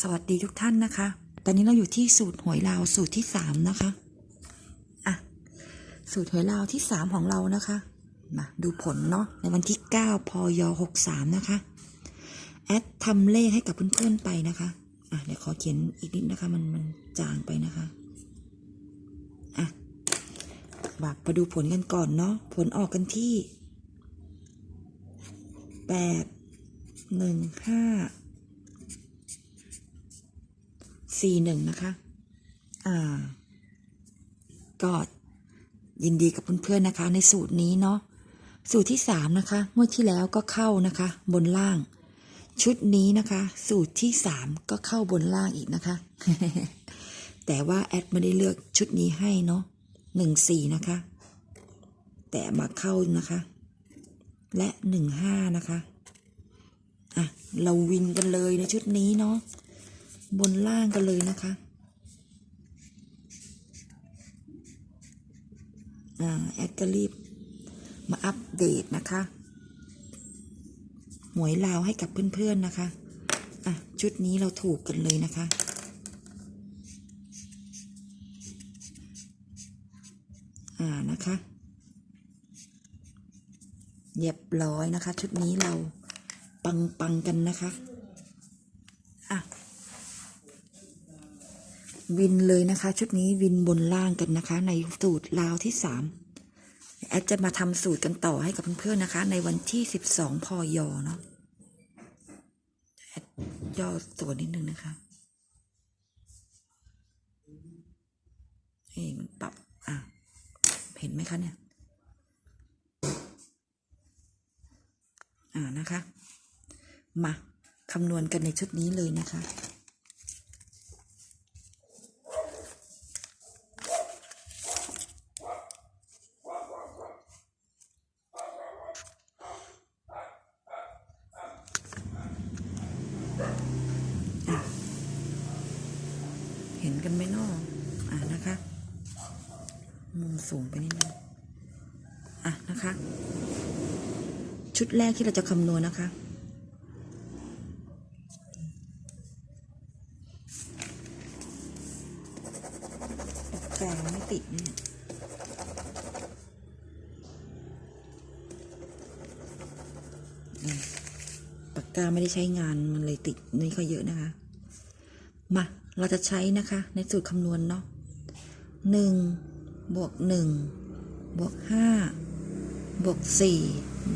สวัสดีทุกท่านนะคะ ตอนนี้เราอยู่ที่สูตรหวยลาวสูตรที่สามนะคะ อะ สูตรหวยลาวที่สามของเรานะคะ มาดูผลเนาะในวันที่เก้าพยหกสามนะคะ แอดทำเลขให้กับเพื่อนๆไปนะคะ อะเดี๋ยวขอเขียนอีกนิดนะคะ มันมันจางไปนะคะ อะมาไปดูผลกันก่อนเนาะ ผลออกกันที่แปดหนึ่งห้า สี่หนึ่งนะคะ อ่า ก็ยินดีกับเพื่อนๆนะคะ ในสูตรนี้เนาะ สูตรที่สามนะคะ เมื่อที่แล้วก็เข้านะคะ บนล่าง ชุดนี้นะคะ สูตรที่สามก็เข้าบนล่างอีกนะคะ แต่ว่าแอดไม่ได้เลือกชุดนี้ให้เนาะหนึ่งสี่นะคะ แต่มาเข้านะคะ และหนึ่งห้านะคะ อะ เราวินกันเลยในชุดนี้เนาะ บนล่างกันเลยนะคะอ่าแอดก็รีบมาอัปเดตนะคะ หวยลาวให้กับเพื่อนๆนะคะอะชุดนี้เราถูกกันเลยนะคะอ่านะคะเรียบร้อยนะคะ ชุดนี้เราปังปังๆกันนะคะ วินเลยนะคะ ชุดนี้วินบนล่างกันนะคะ ในสูตรลาวที่สามแอดจะมาทำสูตรกันต่อให้กับเพื่อนๆนะคะ ในวันที่สิบสองพอยอเนาะแอดย่อตัวนิดนึงนะคะเอ้มันปรับ อะ เห็นไหมคะเนี่ย อ่านะคะ มาคำนวณกันในชุดนี้เลยนะคะเห็นกันไหมเนอะอะนะคะ มุมสูงไปนิดนึงอะนะคะ ชุดแรกที่เราจะคำนวณนะคะแกงไม่ติดเนี่ยปากกาไม่ได้ใช้งานมันเลยติดนี่ก็เยอะนะคะ มา เราจะใช้นะคะ ในสูตรคำนวณเนาะหนึ่ง บวกหนึ่งบวกห้าบวกสี่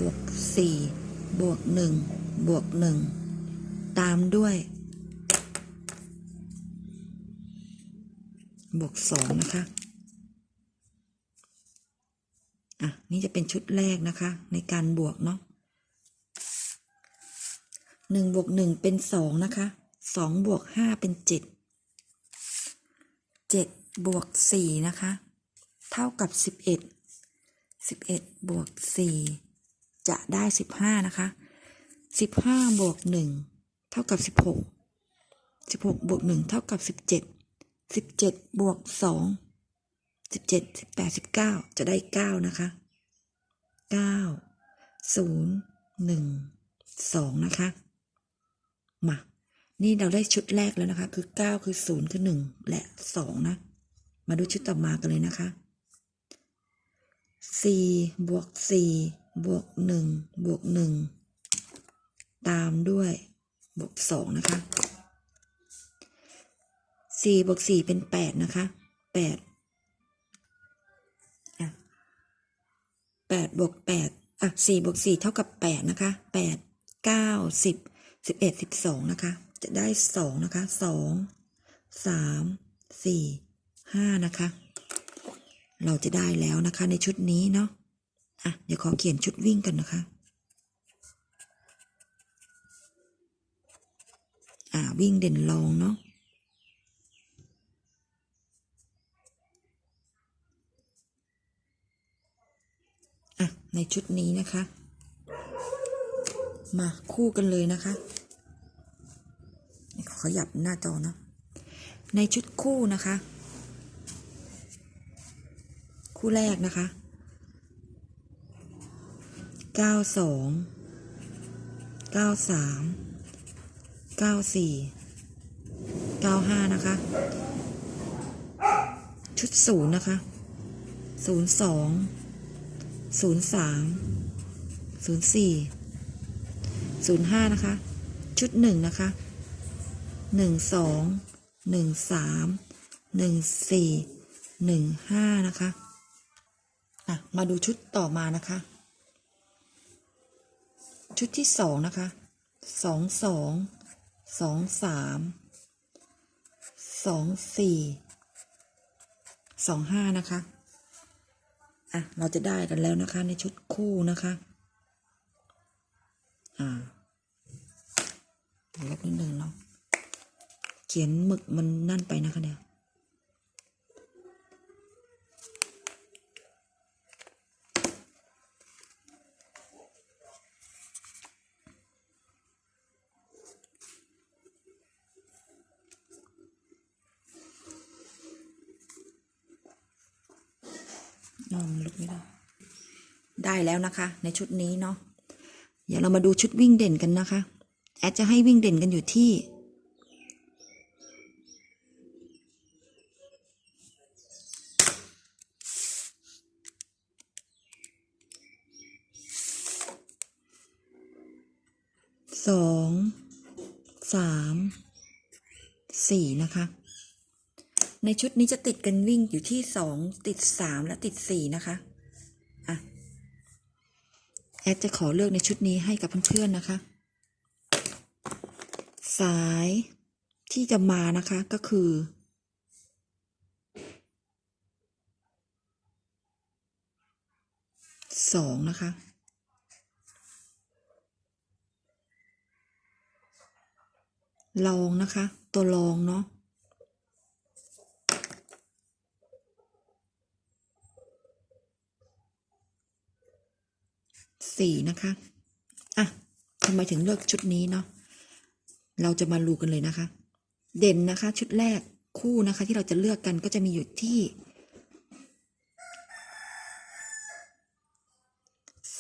บวกสี่บวกหนึ่งบวกหนึ่งตามด้วย บวกสองนะคะ อะ นี่จะเป็นชุดแรกนะคะ ในการบวกเนาะหนึ่งบวกหนึ่งเป็นสองนะคะสองบวกห้าเป็นเจ็ดเจ็ดบวกสี่นะคะ เท่ากับสิบเอ็ดสิบเอ็ดบวกสี่จะได้สิบห้านะคะสิบห้าบวกหนึ่งเท่ากับสิบหกสิบหกบวกหนึ่งเท่ากับสิบเจ็ดสิบเจ็ดบวกสองสิบเจ็ดสิบแปดสิบเก้าจะได้เก้านะคะเก้าศูนย์หนึ่งสองนะคะ มา นี่เราได้ชุดแรกแล้วนะคะ คือเก้าคือศูนย์คือหนึ่งและสองนะ มาดูชุดต่อมากันเลยนะคะ สี่บวกสี่บวกหนึ่งบวกหนึ่งตามด้วยบวกสองนะคะสี่บวกสี่เป็นแปดนะคะแปดอะแปดบวกแปดอะสี่บวกสี่เท่ากับแปดนะคะแปดเก้าสิบสิบเอ็ดสิบสองนะคะ จะได้สองนะคะสองสามสี่ห้านะคะ เราจะได้แล้วนะคะในชุดนี้เนาะอะเดี๋ยวขอเขียนชุดวิ่งกันนะคะอ่าวิ่งเด่นรองเนาะอะในชุดนี้นะคะ มาคู่กันเลยนะคะขอขยับหน้าจอเนาะในชุดคู่นะคะ คู่แรกนะคะ เก้าสอง เก้าสาม เก้าสี่ เก้าห้านะคะ ชุดศูนย์นะคะ ศูนย์สอง ศูนย์สาม ศูนย์สี่ ศูนย์ห้านะคะ ชุดหนึ่งนะคะหนึ่งสองหนึ่งสามหนึ่งสี่หนึ่งห้านะคะ อะมาดูชุดต่อมานะคะ ชุดที่สองนะคะสองสองสองสามสองสี่สองห้านะคะอะเราจะได้กันแล้วนะคะในชุดคู่นะคะอ่าลบนิดนึงเนาะเขียนหมึกมันนั่นไปนะคะเนี่ย นอนลุกไม่ได้ ได้แล้วนะคะ ในชุดนี้เนาะ เดี๋ยวเรามาดูชุดวิ่งเด่นกันนะคะ แอดจะให้วิ่งเด่นกันอยู่ที่สองสามสี่นะคะ ในชุดนี้จะติดกันวิ่งอยู่ที่สองติดสามและติดสี่นะคะอะแอดจะขอเลือกในชุดนี้ให้กับเพื่อนๆนะคะ สายที่จะมานะคะก็คือสองนะคะ ลองนะคะ ตัวลองเนาะ สี่นะคะอะทำไมถึงเลือกชุดนี้เนาะเราจะมาดูกันเลยนะคะ เด่นนะคะ ชุดแรกคู่นะคะ ที่เราจะเลือกกันก็จะมีอยู่ที่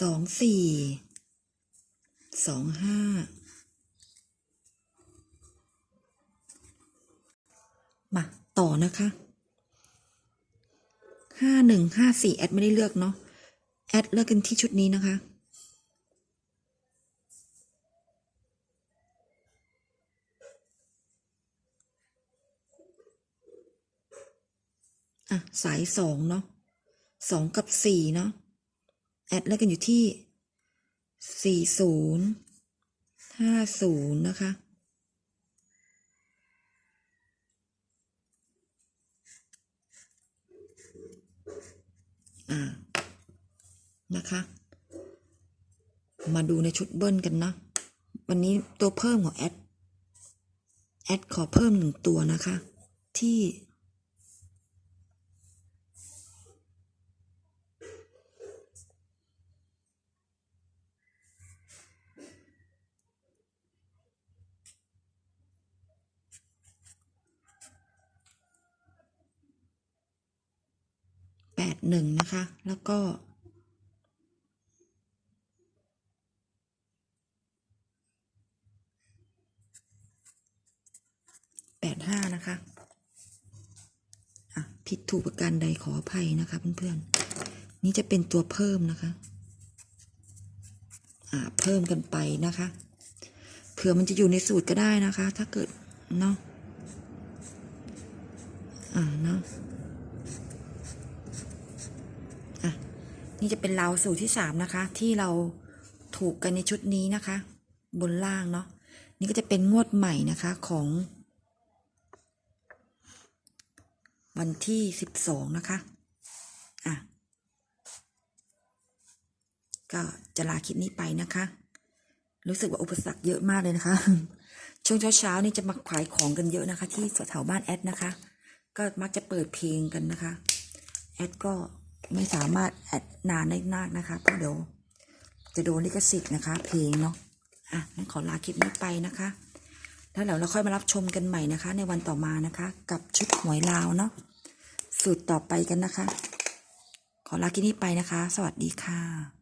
สองสี่สองห้ามาต่อนะคะห้าหนึ่งห้าสี่แอดไม่ได้เลือกเนาะแอดเลือกกันที่ชุดนี้นะคะ อะสายสองเนาะสองกับสี่เนาะแอดเลือกกันอยู่ที่สี่ศูนย์ห้าศูนย์นะคะอ่านะคะ มาดูในชุดเบิ้ลกันนะวันนี้ตัวเพิ่มของแอดแอดขอเพิ่มหนึ่งตัวนะคะ ที่ หนึ่งนะคะ แล้วก็แปดห้านะคะอะผิดถูกประการใดขออภัยนะคะ เพื่อนๆ นี่จะเป็นตัวเพิ่มนะคะอ่าเพิ่มกันไปนะคะ เผื่อมันจะอยู่ในสูตรก็ได้นะคะ ถ้าเกิดเนาะอ่าเนาะอะ นี่จะเป็นราวสูตรที่สามนะคะ ที่เราถูกกันในชุดนี้นะคะ บนล่างเนาะนี่ก็จะเป็นงวดใหม่นะคะของ วันที่สิบสองนะคะอะก็จะลาคลิปนี้ไปนะคะ รู้สึกว่าอุปสรรคเยอะมากเลยนะคะ ช่วงเช้าๆนี่จะมาขายของกันเยอะนะคะ ที่แถวบ้านแอดนะคะ ก็มักจะเปิดเพลงกันนะคะ แอดก็ ไม่สามารถแอดนานได้มากนะคะเพราะเดี๋ยวจะโดนลิขสิทธิ์นะคะ เพลงเนาะอะงั้นขอลาคลิปนี้ไปนะคะแล้วเดี๋ยวเราค่อยมารับชมกันใหม่นะคะ ในวันต่อมานะคะ กับชุดหวยลาวเนาะสูตรต่อไปกันนะคะ ขอลาคลิปนี้ไปนะคะ สวัสดีค่ะ